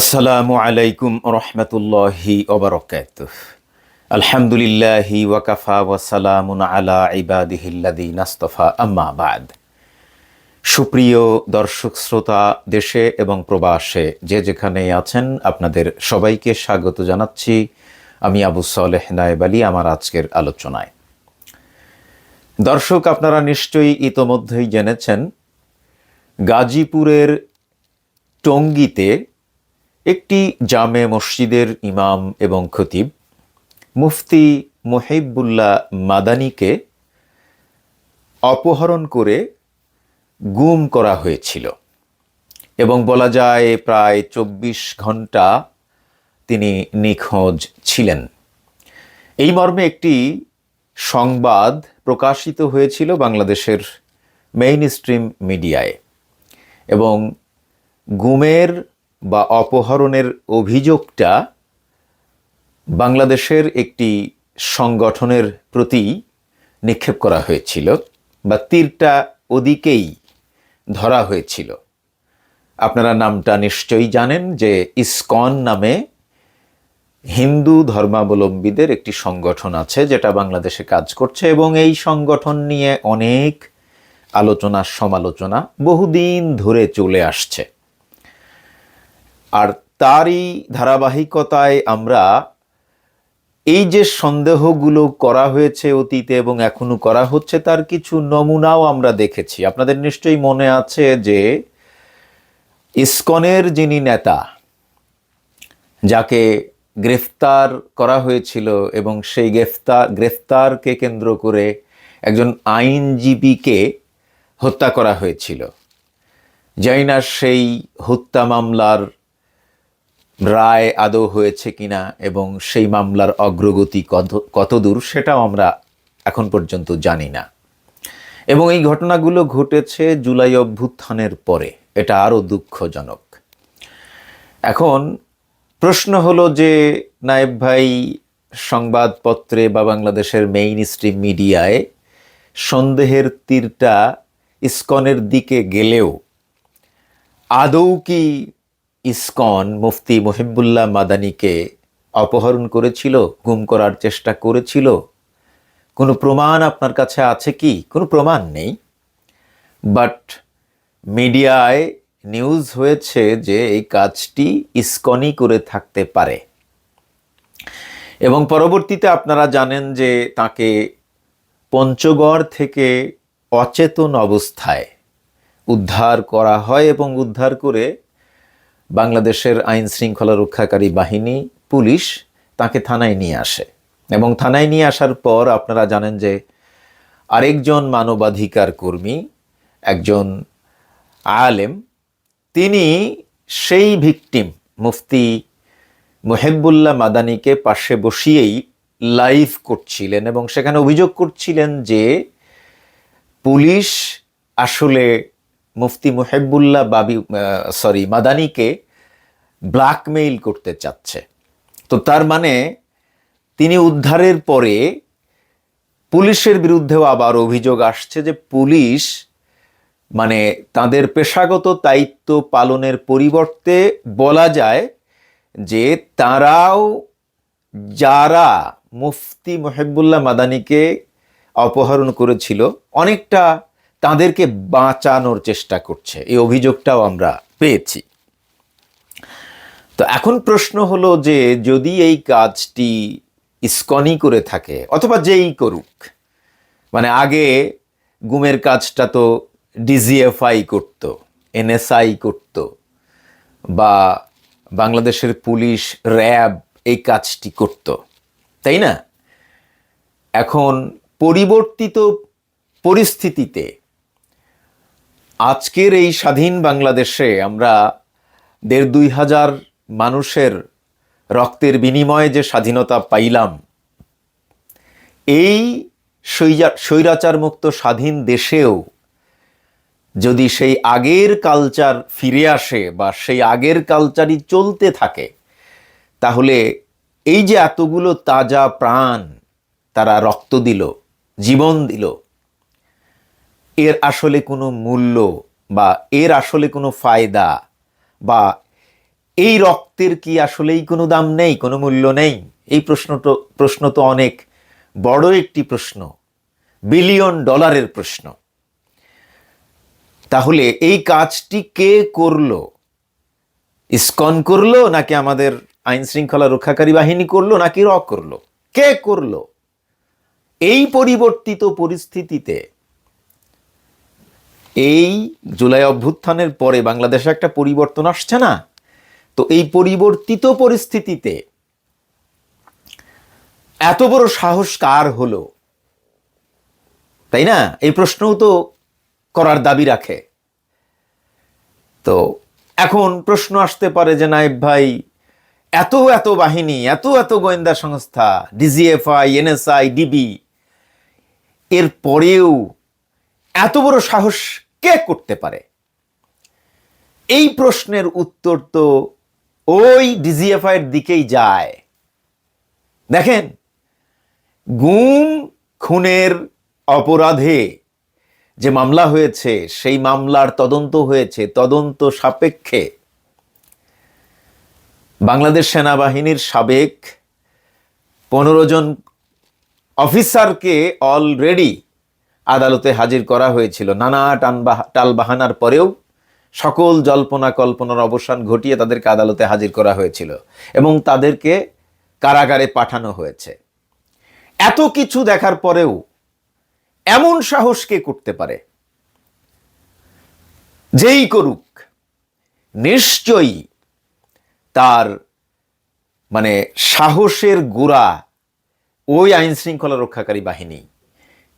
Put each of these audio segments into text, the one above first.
আসসালামু আলাইকুম রহমতুল্লাহি ওবরকাত আলহামদুলিল্লাহি ওয়াকাফা ওয়াসালামুন আলা ইবাদিহিল্লাদি নাস্তফা আম্মা বাদ। সুপ্রিয় দর্শক, শ্রোতা, দেশে এবং প্রবাসে যে যেখানে আছেন, আপনাদের সবাইকে স্বাগত জানাচ্ছি আমি আবু সালেহ নায়েব আলী, আমার আজকের আলোচনায়। দর্শক, আপনারা নিশ্চয়ই ইতোমধ্যেই জেনেছেন, গাজীপুরের টঙ্গীতে একটি জামে মসজিদের ইমাম এবং খতিব, মুফতি মুহিবুল্লাহ মাদানিকে অপহরণ করে গুম করা হয়েছিল এবং বলা যায় প্রায় চব্বিশ ঘণ্টা তিনি নিখোঁজ ছিলেন। এই মর্মে একটি সংবাদ প্রকাশিত হয়েছিল বাংলাদেশের মেইন স্ট্রিম মিডিয়ায় এবং গুমের বা অপহরণের অভিযোগটা বাংলাদেশের একটি সংগঠনের প্রতি নিক্ষেপ করা হয়েছিল বা তীরটা ওদিকেই ধরা হয়েছিল। আপনারা নামটা নিশ্চয়ই জানেন যে ইসকন নামে হিন্দু ধর্মাবলম্বীদের একটি সংগঠন আছে যেটা বাংলাদেশে কাজ করছে এবং এই সংগঠন নিয়ে অনেক আলোচনা সমালোচনা বহুদিন ধরে চলে আসছে। আর তারই ধারাবাহিকতায় আমরা এই যে সন্দেহগুলো করা হয়েছে অতীতে এবং এখনও করা হচ্ছে, তার কিছু নমুনাও আমরা দেখেছি। আপনাদের নিশ্চয়ই মনে আছে যে ইসকনের যিনি নেতা, যাকে গ্রেফতার করা হয়েছিল এবং সেই গ্রেফতার গ্রেফতারকে কেন্দ্র করে একজন আইনজীবীকে হত্যা করা হয়েছিল। যাই না সেই হত্যা মামলার রায় আদৌ হয়েছে কিনা এবং সেই মামলার অগ্রগতি কত, কতদূর সেটাও আমরা এখন পর্যন্ত জানি না। এবং এই ঘটনাগুলো ঘটেছে জুলাই অভ্যুত্থানের পরে। এটা আরও দুঃখজনক। এখন প্রশ্ন হলো যে নায়েব ভাই সংবাদপত্রে বা বাংলাদেশের মেইন স্ট্রিম মিডিয়ায় সন্দেহের তীরটা ইস্কনের দিকে গেলেও আদৌ কি ইসকন মুফতি মহিবুল্লাহ মাদানিকে অপহরণ করেছিল, গুম করার চেষ্টা করেছিল। কোনো প্রমাণ আপনার কাছে আছে কি? কোনো প্রমাণ নেই। বাট মিডিয়ায় নিউজ হয়েছে যে এই কাজটি ইসকনই করে থাকতে পারে। এবং পরবর্তীতে আপনারা জানেন যে তাকে পঞ্চগড় থেকে অচেতন অবস্থায় উদ্ধার করা হয় এবং উদ্ধার করে বাংলাদেশের আইন শৃঙ্খলা রক্ষাকারী বাহিনী, পুলিশ তাকে থানায় নিয়ে আসে। এবং থানায় নিয়ে আসার পর আপনারা জানেন যে আরেকজন মানবাধিকার কর্মী, একজন আলেম, তিনি সেই ভিকটিম, মুফতি মোহেবুল্লাহ মাদানিকে পাশে বসিয়েই লাইভ করছিলেন এবং সেখানে অভিযোগ করছিলেন যে পুলিশ আসলে মুফতি মুহেবুল্লাহ বাবি সরি, মাদানিকে ব্ল্যাকমেইল করতে চাচ্ছে। তো তার মানে তিনি উদ্ধারের পরে পুলিশের বিরুদ্ধেও আবার অভিযোগ আসছে যে পুলিশ মানে তাদের পেশাগত দায়িত্ব পালনের পরিবর্তে বলা যায় যে তারাও যারা মুফতি মহেবুল্লাহ মাদানিকে অপহরণ করেছিল, অনেকটা তাদেরকে বাঁচানোর চেষ্টা করছে। এই অভিযোগটাও আমরা পেয়েছি। তো এখন প্রশ্ন হলো যে যদি এই কাজটি ইস্কনই করে থাকে অথবা যেই করুক মানে আগে গুমের কাজটা তো ডিজিএফআই করত, এনএসআই করত, বা বাংলাদেশের পুলিশ, র্যাব এই কাজটি করত, তাই না? এখন পরিবর্তিত পরিস্থিতিতে আজকের এই স্বাধীন বাংলাদেশে আমরা দেড় দুই হাজার মানুষের রক্তের বিনিময়ে যে স্বাধীনতা পাইলাম, এই স্বৈরাচার মুক্ত স্বাধীন দেশেও যদি সেই আগের কালচার ফিরে আসে বা সেই আগের কালচারই চলতে থাকে, তাহলে এই যে এতগুলো তাজা প্রাণ তারা রক্ত দিল, জীবন দিল, এর আসলে কোনো মূল্য বা এর আসলে কোনো ফায়দা বা এই রক্তের কি আসলেই কোনো দাম নেই, কোনো মূল্য নেই? এই প্রশ্ন তো প্রশ্ন তো অনেক। বড় একটি প্রশ্ন, বিলিয়ন ডলারের প্রশ্ন। তাহলে এই কাজটি কে করল? ইসকন করল নাকি আমাদের আইন শৃঙ্খলা রক্ষাকারী বাহিনী করল নাকি র করল? কে করল? এই পরিবর্তিত পরিস্থিতিতে এই জুলাই অভ্যুত্থানের পরে বাংলাদেশে একটা পরিবর্তন আসছে না? তো এই পরিবর্তিত পরিস্থিতিতে এত বড় সাহস কার হলো? তাই না? এই প্রশ্নও তো করার দাবি রাখে। তো এখন প্রশ্ন আসতে পারে যে, নায়েব ভাই, এত এত বাহিনী, এত এত গোয়েন্দা সংস্থা, ডিজিএফআই, এনএসআই, ডিবি, এর পরেও এত বড় সাহস কে করতে পারে? এই প্রশ্নের উত্তর তো ওই ডিজিএফআই এর দিকেই যায়। দেখেন, গুম খুনের অপরাধে যে মামলা হয়েছে, সেই মামলার তদন্ত হয়েছে, তদন্ত সাপেক্ষে বাংলাদেশ সেনাবাহিনীর সাবেক পনেরো জন অফিসারকে অলরেডি আদালতে হাজির করা হয়েছিল। নানা টানবাহ টালবাহানার পরেও সকল জল্পনা কল্পনার অবসান ঘটিয়ে তাদেরকে আদালতে হাজির করা হয়েছিল এবং তাদেরকে কারাগারে পাঠানো হয়েছে। এত কিছু দেখার পরেও এমন সাহস কে করতে পারে? যেই করুক, নিশ্চয়ই তার মানে সাহসের গোড়া ওই আইন শৃঙ্খলা রক্ষাকারী বাহিনী।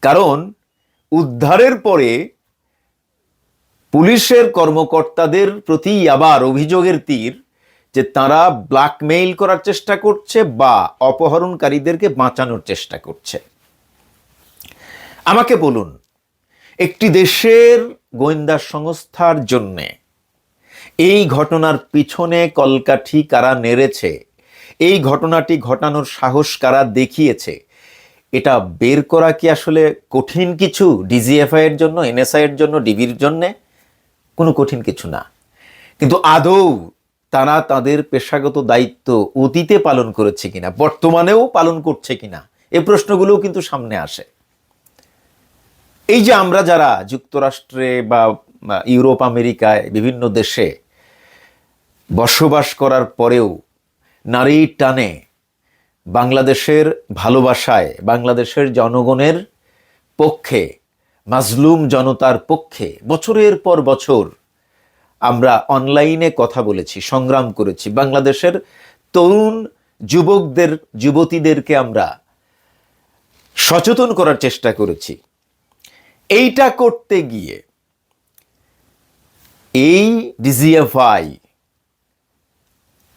কারণ উদ্ধারের পরে পুলিশের কর্মকর্তাদের প্রতি আবার অভিযোগের তীর যে তারা ব্ল্যাকমেইল করার চেষ্টা করছে বা অপহরণকারীদেরকে বাঁচানোর চেষ্টা করছে। আমাকে বলুন, একটি দেশের গোয়েন্দা সংস্থার জন্যে এই ঘটনার পিছনে কলকাঠি কারা নেড়েছে, এই ঘটনাটি ঘটানোর সাহস কারা দেখিয়েছে, এটা বের করা কি আসলে কঠিন কিছু ডিজিএফআই এর জন্য এনএসআই এর জন্য ডিবির জন্য? কোনো কঠিন কিছু না। কিন্তু আদৌ তারা তাদের পেশাগত দায়িত্ব অতীতে পালন করেছে কিনা, বর্তমানেও পালন করছে কিনা এই প্রশ্নগুলোও কিন্তু সামনে আসে। এই যে আমরা যারা যুক্তরাষ্ট্রে বা বা ইউরোপ, আমেরিকায়, বিভিন্ন দেশে বসবাস করার পরেও নারীর টানে বাংলাদেশের ভালোবাসায়, বাংলাদেশের জনগণের পক্ষে মাজলুম জনতার পক্ষে বছরের পর বছর আমরা অনলাইনে কথা বলেছি, সংগ্রাম করেছি। বাংলাদেশের তরুণ যুবকদের, যুবতীদেরকে আমরা সচেতন করার চেষ্টা করেছি। এইটা করতে গিয়ে এই ডিজিএফআই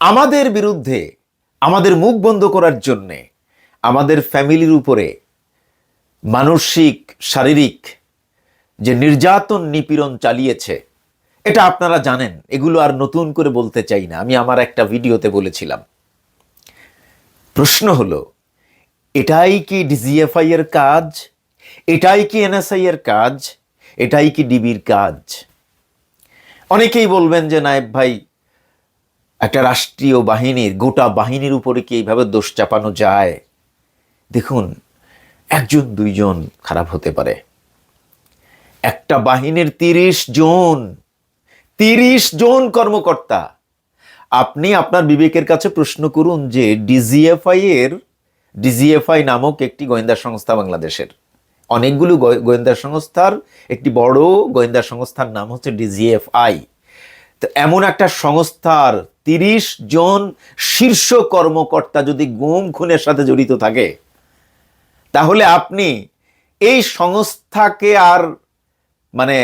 আমাদের বিরুদ্ধে, আমাদের মুখ বন্ধ করার জন্যে, আমাদের ফ্যামিলির উপরে মানসিক, শারীরিক যে নির্যাতন নিপীড়ন চালিয়েছে, এটা আপনারা জানেন, এগুলো আর নতুন করে বলতে চাই না, আমি আমার একটা ভিডিওতে বলেছিলাম। প্রশ্ন হলো, এটাই কি ডিজিএফআই এর কাজ? এটাই কি এনএসআই এর কাজ? এটাই কি ডিবির কাজ? অনেকেই বলবেন যে, নায়েব ভাই, একটা রাষ্ট্রীয় বাহিনীর গোটা বাহিনীর উপরে কি এইভাবে দোষ চাপানো যায়? দেখুন, একজন, দুইজন খারাপ হতে পারে। একটা বাহিনীর তিরিশ জন তিরিশ জন কর্মকর্তা। আপনি আপনার বিবেকের কাছে প্রশ্ন করুন যে ডিজিএফআই এর, ডিজিএফআই নামক একটি গোয়েন্দা সংস্থা বাংলাদেশের। অনেকগুলো গোয়েন্দা সংস্থার, একটি বড় গোয়েন্দা সংস্থার নাম হচ্ছে ডিজিএফআই। তো এমন একটা সংস্থার তিরিশ জন শীর্ষ কর্মকর্তা যদি গুম খুনের সাথে জড়িত থাকে, তাহলে আপনি এই সংস্থাকে আর মানে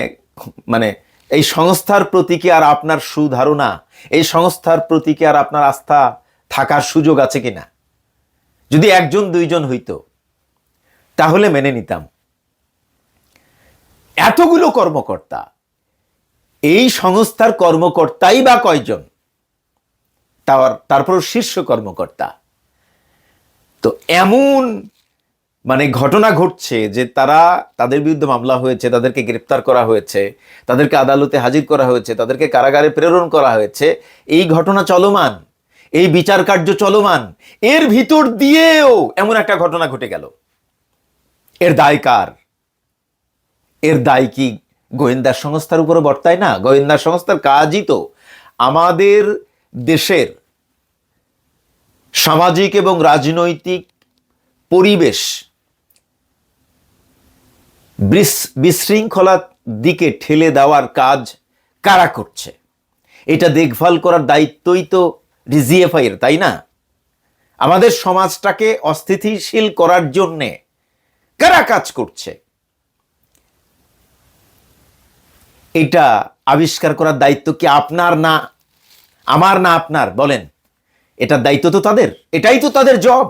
মানে এই সংস্থার প্রতি কি আর আপনার সুধারণা? এই সংস্থার প্রতি কি আর আপনার আস্থা থাকার সুযোগ আছে কিনা? যদি একজন, দুইজন হইতো, তাহলে মেনে নিতাম। এতগুলো কর্মকর্তা, এই সংস্থার কর্মকর্তাই বা কয়জন? তার তারপর শীর্ষ কর্মকর্তা। তো এমন মানে ঘটনা ঘটছে যে তারা তাদের বিরুদ্ধে মামলা হয়েছে, তাদেরকে গ্রেপ্তার করা হয়েছে, তাদেরকে আদালতে হাজির করা হয়েছে, তাদেরকে কারাগারে প্রেরণ করা হয়েছে। এই ঘটনা চলমান, এই বিচার কার্য চলমান, এর ভিতর দিয়েও এমন একটা ঘটনা ঘটে গেল। এর দায় কার? এর দায় কি গোয়েন্দা সংস্থার উপরে বর্তায়? না, গোয়েন্দা সংস্থার কাজই তো আমাদের দেশের সামাজিক এবং রাজনৈতিক পরিবেশ বিশ- বিশৃঙ্খলার দিকে ঠেলে দেওয়ার কাজ কারা করছে? এটা দেখভাল করার দায়িত্বই তো ডিজিএফআই এর তাই না? আমাদের সমাজটাকে অস্থিতিশীল করার জন্যে কারা কাজ করছে? এটা আবিষ্কার করার দায়িত্ব কি আপনার না, আমার না আপনার? বলেন, এটার দায়িত্ব তো তাদের, এটাই তো তাদের জব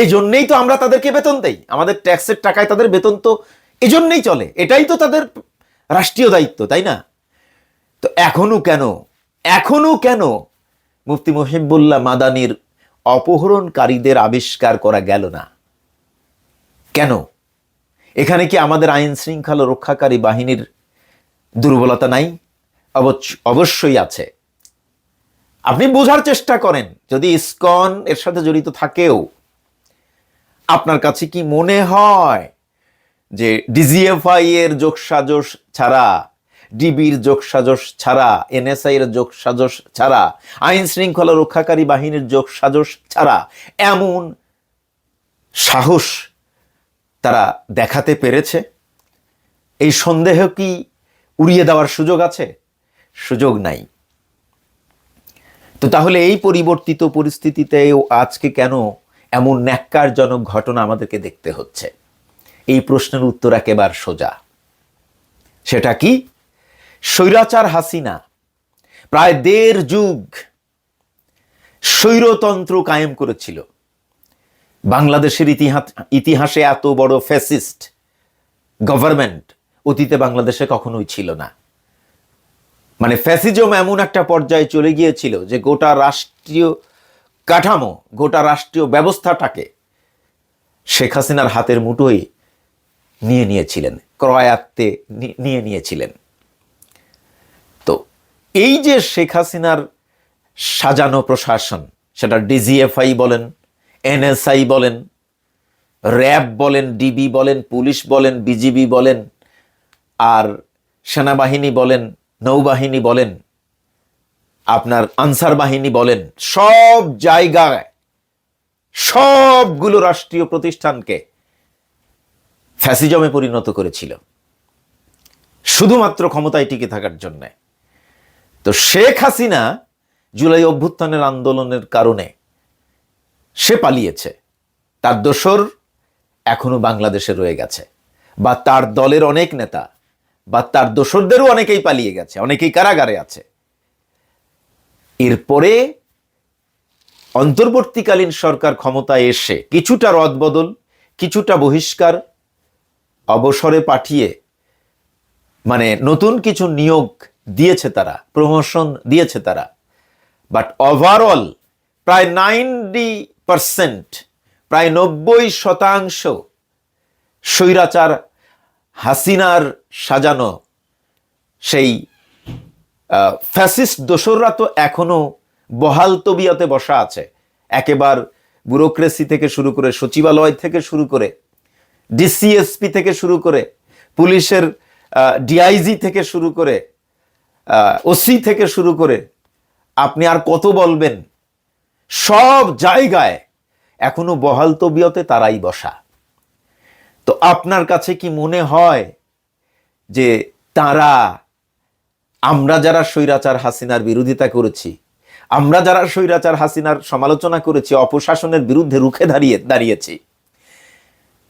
এই জন্যেই তো আমরা তাদেরকে বেতন দেই। আমাদের ট্যাক্সের টাকায় তাদের বেতন তো এজন্যই চলে। এটাই তো তাদের রাষ্ট্রীয় দায়িত্ব, তাই না? তো এখনও কেন এখনও কেন মুফতি মহিবুল্লাহ মাদানির অপহরণকারীদের আবিষ্কার করা গেল না? কেন? এখানে কি আমাদের আইন শৃঙ্খলা রক্ষাকারী বাহিনীর দুর্বলতা নাই? অবশ্য- অবশ্যই আছে। আপনি বোঝার চেষ্টা করেন, যদি ইসকন এর সাথে জড়িত থাকেও। আপনার কাছে কি মনে হয় যে ডিজিএফআই এর যোগসাজশ ছাড়া ডিবির যোগসাজশ ছাড়া এনএসআই এর যোগসাজশ ছাড়া, আইন শৃঙ্খলা রক্ষাকারী বাহিনীর যোগসাজশ ছাড়া এমন সাহস তারা দেখাতে পেরেছে? এই সন্দেহ কি উড়িয়ে দেওয়ার সুযোগ আছে? সুযোগ নাই। তো তাহলে এই পরিবর্তিত পরিস্থিতিতেও আজকে কেন এমন ন্যাক্কারজনক ঘটনা আমাদেরকে দেখতে হচ্ছে? এই প্রশ্নের উত্তর একেবারে সোজা। সেটা কি? স্বৈরাচার হাসিনা, প্রায় দেড় যুগ স্বৈরতন্ত্র কায়েম করেছিল। বাংলাদেশের ইতিহাস, ইতিহাসে এত বড় ফ্যাসিস্ট গভর্নমেন্ট অতীতে বাংলাদেশে কখনোই ছিল না। মানে ফ্যাসিজম এমন একটা পর্যায়ে চলে গিয়েছিল যে গোটা রাষ্ট্রীয় কাঠামো, গোটা রাষ্ট্রীয় ব্যবস্থাটাকে শেখ হাসিনার হাতের মুঠোয় নিয়ে নিয়েছিলেন, ক্রয়াত্তে নিয়ে নিয়েছিলেন। তো এই যে শেখ হাসিনার সাজানো প্রশাসন, সেটা ডিজিএফআই বলেন, এনএসআই বলেন, র্যাব বলেন, ডিবি বলেন, পুলিশ বলেন, বিজিবি বলেন, আর সেনাবাহিনী বলেন, নৌবাহিনী বলেন, আপনার আনসার বাহিনী বলেন, সব জায়গায় সবগুলো রাষ্ট্রীয় প্রতিষ্ঠানকে ফ্যাসিজমে পরিণত করেছিল। শুধুমাত্র ক্ষমতায় টিকে থাকার জন্যে। তো শেখ হাসিনা জুলাই অভ্যুত্থানের আন্দোলনের কারণে সে পালিয়েছে। তার দোসর এখনও বাংলাদেশে রয়ে গেছে। বা তার দলের অনেক নেতা, বা তার দোসরদেরও অনেকেই পালিয়ে গেছে, অনেকেই কারাগারে আছে। এরপরে অন্তর্বর্তীকালীন সরকার ক্ষমতায় এসে কিছুটা রদবদল, কিছুটা বহিষ্কার অবসরে পাঠিয়ে মানে নতুন কিছু নিয়োগ দিয়েছে তারা প্রমোশন দিয়েছে তারা। বাট ওভারঅল প্রায় নাইনটি পারসেন্ট প্রায় নব্বই শতাংশ স্বৈরাচার হাসিনার সাজানো সেই ফ্যাসিস্ট দোসররা তো এখনও বহাল তবিয়তে বসা আছে। একেবার ব্যুরোক্রেসি থেকে শুরু করে, সচিবালয় থেকে শুরু করে ডিসিএসপি থেকে শুরু করে, পুলিশের ডিআইজি থেকে শুরু করে ওসি থেকে শুরু করে, আপনি আর কত বলবেন? সব জায়গায় এখনও বহাল তবিয়তে তারাই বসা। তো আপনার কাছে কি মনে হয় যে তারা, আমরা যারা স্বৈরাচার হাসিনার বিরোধিতা করেছি, আমরা যারা স্বৈরাচার হাসিনার সমালোচনা করেছি, অপশাসনের বিরুদ্ধে রুখে দাঁড়িয়ে, দাঁড়িয়েছি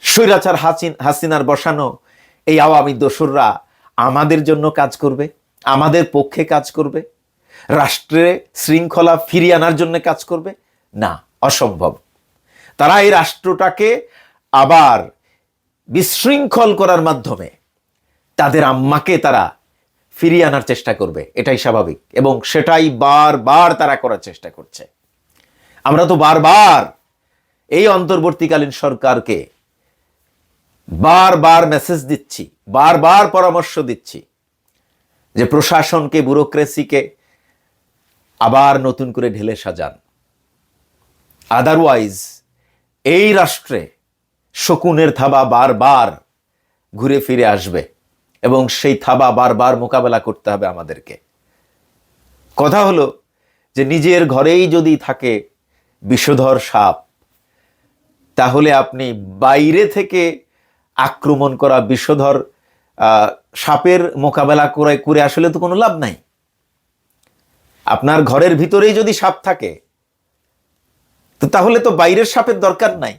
স্বৈরাচার হাসিন হাসিনার বসানো এই আওয়ামী দোসররা আমাদের জন্য কাজ করবে, আমাদের পক্ষে কাজ করবে, রাষ্ট্রে শৃঙ্খলা ফিরিয়ে আনার জন্য কাজ করবে? না, অসম্ভব। তারা এই রাষ্ট্রটাকে আবার বিশৃঙ্খল করার মাধ্যমে তাদের আম্মাকে তারা ফিরিয়ে আনার চেষ্টা করবে, এটাই স্বাভাবিক এবং সেটাই বারবার তারা করার চেষ্টা করছে। আমরা তো বারবার এই অন্তর্বর্তীকালীন সরকারকে বারবার মেসেজ দিচ্ছি বারবার পরামর্শ দিচ্ছি যে প্রশাসনকে, ব্যুরোক্রেসিকে আবার নতুন করে ঢেলে সাজান। আদারওয়াইজ এই রাষ্ট্রে শকুনের থাবা বারবার ঘুরে ফিরে আসবে এবং সেই থাবা বারবার মোকাবেলা করতে হবে আমাদেরকে। কথা হলো যে নিজের ঘরেই যদি থাকে বিষধর সাপ, তাহলে আপনি বাইরে থেকে আক্রমণ করা আহ, সাপের মোকাবেলা করে করে আসলে তো কোনো লাভ নাই। আপনার ঘরের ভিতরেই যদি সাপ থাকে তো তাহলে তো বাইরের সাপের দরকার নাই।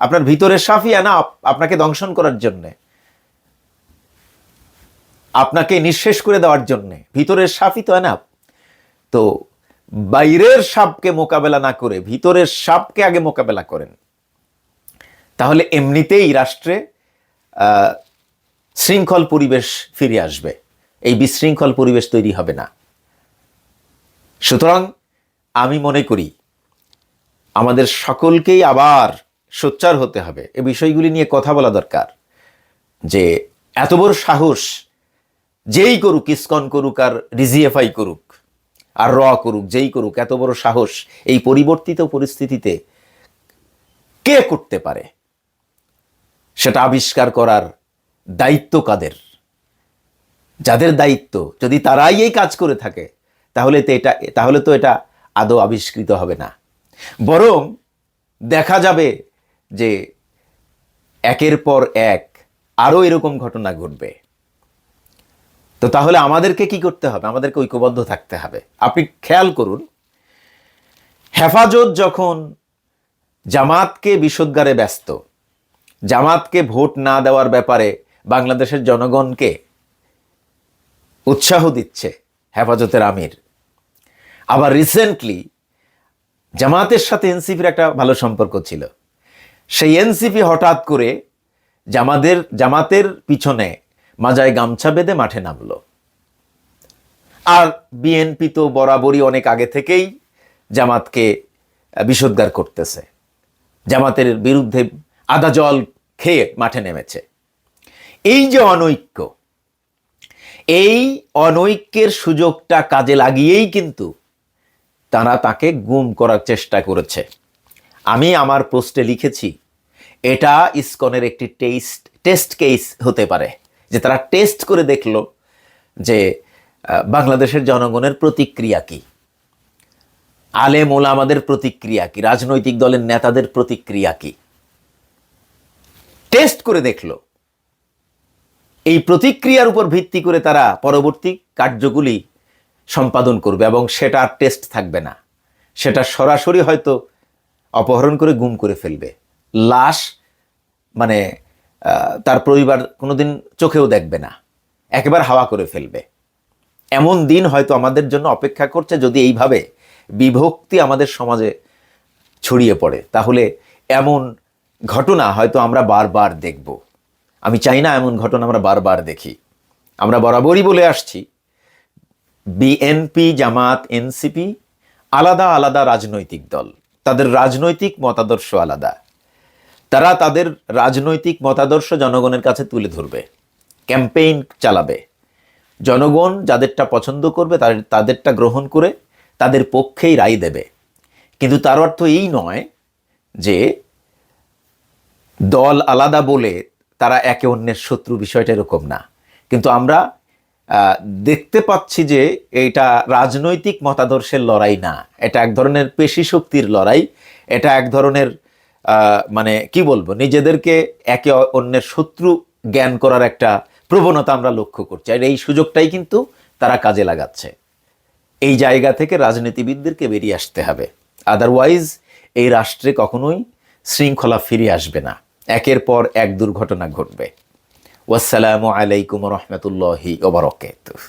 আপনার ভিতরের সাপই না আপনাকে দংশন করার জন্যে। আপনাকে নিঃশেষ করে দেওয়ার জন্যে। ভিতরের সাপই তো এনাফ তো বাইরের সাপকে মোকাবেলা না করে ভিতরের সাপকে আগে মোকাবেলা করেন। তাহলে এমনিতেই রাষ্ট্রে শৃঙ্খল পরিবেশ ফিরে আসবে। এই বিশৃঙ্খল পরিবেশ তৈরি হবে না। সুতরাং আমি মনে করি, আমাদের সকলকেই আবার সোচ্চার হতে হবে। এ বিষয়গুলি নিয়ে কথা বলা দরকার। যে এত বড় সাহস যেই করুক, ইস্কন করুক আর রিজিএফআই করুক, আর র করুক, যেই করুক, এত বড় সাহস এই পরিবর্তিত পরিস্থিতিতে কে করতে পারে? সেটা আবিষ্কার করার দায়িত্ব কাদের? যাদের দায়িত্ব, যদি তারাই এই কাজ করে থাকে, তাহলে তো এটা, তাহলে তো এটা আদৌ আবিষ্কৃত হবে না। বরং দেখা যাবে যে একের পর এক আরও এরকম ঘটনা ঘটবে। তো তাহলে আমাদেরকে কি করতে হবে? আমাদেরকে ঐক্যবদ্ধ থাকতে হবে। আপনি খেয়াল করুন, হেফাজত যখন জামাতকে বিষোদ্গারে ব্যস্ত জামাতকে ভোট না দেওয়ার ব্যাপারে বাংলাদেশের জনগণকে উৎসাহ দিচ্ছে হেফাজতের আমির। আবার রিসেন্টলি জামাতের সাথে এনসিপির একটা ভালো সম্পর্ক ছিল। সেই এনসিপি হঠাৎ করে জামাদের, জামাতের পিছনে মাজায় গামছা বেঁধে মাঠে নামলো। আর বিএনপি তো বরাবরই অনেক আগে থেকেই জামাতকে বিষোদ্গার করতেছে। জামাতের বিরুদ্ধে আদা জল খেয়ে মাঠে নেমেছে। এই যে অনৈক্য, এই অনৈক্যের সুযোগটা কাজে লাগিয়েই কিন্তু তারা তাকে গুম করার চেষ্টা করেছে। আমি আমার পোস্টে লিখেছি, এটা ইসকনের একটি টেস্ট টেস্ট কেস হতে পারে, যে তারা টেস্ট করে দেখল যে বাংলাদেশের জনগণের প্রতিক্রিয়া কি। আলেম ওলামাদের প্রতিক্রিয়া কি, রাজনৈতিক দলের নেতাদের প্রতিক্রিয়া কি। টেস্ট করে দেখল। এই প্রতিক্রিয়ার উপর ভিত্তি করে তারা পরবর্তী কার্যগুলি সম্পাদন করবে এবং সেটা আর টেস্ট থাকবে না। সেটা সরাসরি হয়তো অপহরণ করে গুম করে ফেলবে। লাশ মানে তার পরিবার কোনোদিন চোখেও দেখবে না। একেবারে হাওয়া করে ফেলবে। এমন দিন হয়তো আমাদের জন্য অপেক্ষা করছে যদি এইভাবে বিভক্তি আমাদের সমাজে ছড়িয়ে পড়ে। তাহলে এমন ঘটনা হয়তো আমরা বারবার দেখব। আমি চাই না এমন ঘটনা আমরা বারবার দেখি। আমরা বরাবরই বলে আসছি, বিএনপি, জামাত, এনসিপি আলাদা আলাদা রাজনৈতিক দল। তাদের রাজনৈতিক মতাদর্শ আলাদা। তারা তাদের রাজনৈতিক মতাদর্শ জনগণের কাছে তুলে ধরবে, ক্যাম্পেইন চালাবে। জনগণ যাদেরটা পছন্দ করবে তাদের তাদেরটা গ্রহণ করে তাদের পক্ষেই রায় দেবে। কিন্তু তার অর্থ এই নয় যে দল আলাদা বলে তারা একে অন্যের শত্রু বিষয়টা এরকম না। কিন্তু আমরা দেখতে পাচ্ছি যে এটা রাজনৈতিক মতাদর্শের লড়াই না। এটা এক ধরনের পেশি শক্তির লড়াই। এটা এক ধরনের মানে কি বলব, নিজেদেরকে একে অন্যের শত্রু জ্ঞান করার একটা প্রবণতা আমরা লক্ষ্য করছি। আর এই সুযোগটাই কিন্তু তারা কাজে লাগাচ্ছে। এই জায়গা থেকে রাজনীতিবিদদেরকে বেরিয়ে আসতে হবে। আদারওয়াইজ এই রাষ্ট্রে কখনোই শৃঙ্খলা ফিরে আসবে না। একের পর এক দুর্ঘটনা ঘটবে। ওয়াসালামু আলাইকুম রহমতুল্লাহি ওবরকাতুহ